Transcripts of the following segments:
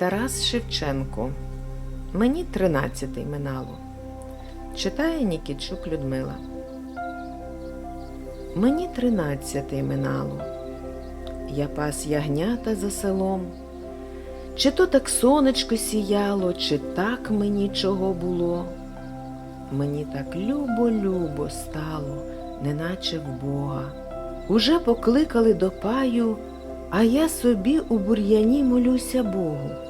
Тарас Шевченко. Мені тринадцятий минало. Читає Нікітчук Людмила. Мені тринадцятий минало. Я пас ягнята за селом. Чи то так сонечко сіяло, чи так мені чого було. Мені так любо-любо стало, неначе в Бога. Уже покликали до паю, а я собі у бур'яні молюся Богу.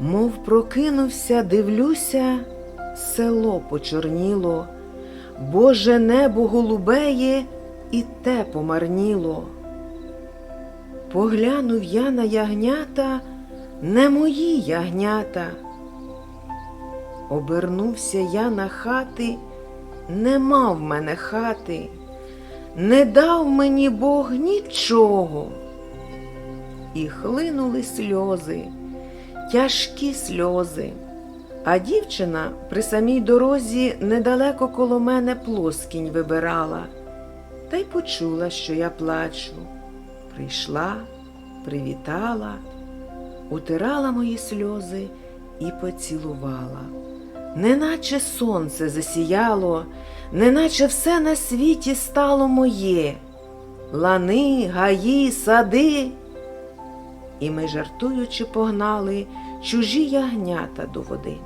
Мов прокинувся, дивлюся, село почорніло, Боже небо голубеє і те помарніло. Поглянув я на ягнята, не мої ягнята. Обернувся я на хати, нема в мене хати, не дав мені Бог нічого. І хлинули сльози, тяжкі сльози. А дівчина при самій дорозі недалеко коло мене плоскінь вибирала, та й почула, що я плачу. Прийшла, привітала, утирала мої сльози і поцілувала. Неначе сонце засіяло, неначе все на світі стало моє, лани, гаї, сади. І ми, жартуючи, погнали чужі ягнята до води.